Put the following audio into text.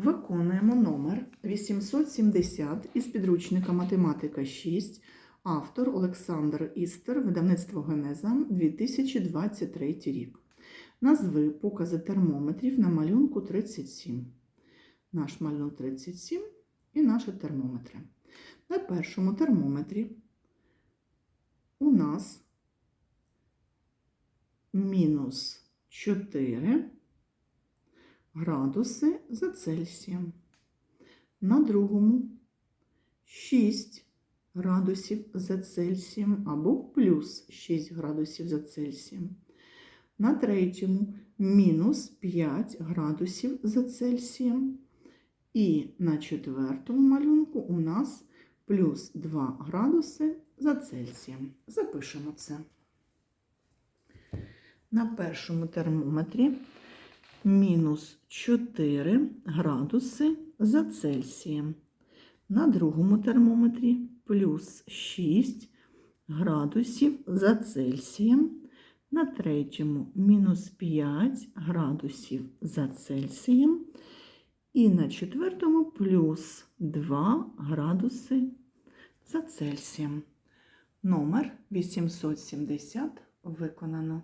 Виконуємо номер 870 із підручника Математика 6, автор Олександр Істер, видавництво Генеза 2023 рік. Назви покази термометрів на малюнку 37. Наш малюнок 37 і наші термометри. На першому термометрі у нас мінус 4 градуси за Цельсієм. На другому 6 градусів за Цельсієм або плюс 6 градусів за Цельсієм. На третьому мінус 5 градусів за Цельсієм. І на четвертому малюнку у нас плюс 2 градуси за Цельсієм. Запишемо це. На першому термометрі мінус 4 градуси за Цельсієм. На другому термометрі плюс 6 градусів за Цельсієм. На третьому мінус 5 градусів за Цельсієм. І на четвертому плюс 2 градуси за Цельсієм. Номер 870 виконано.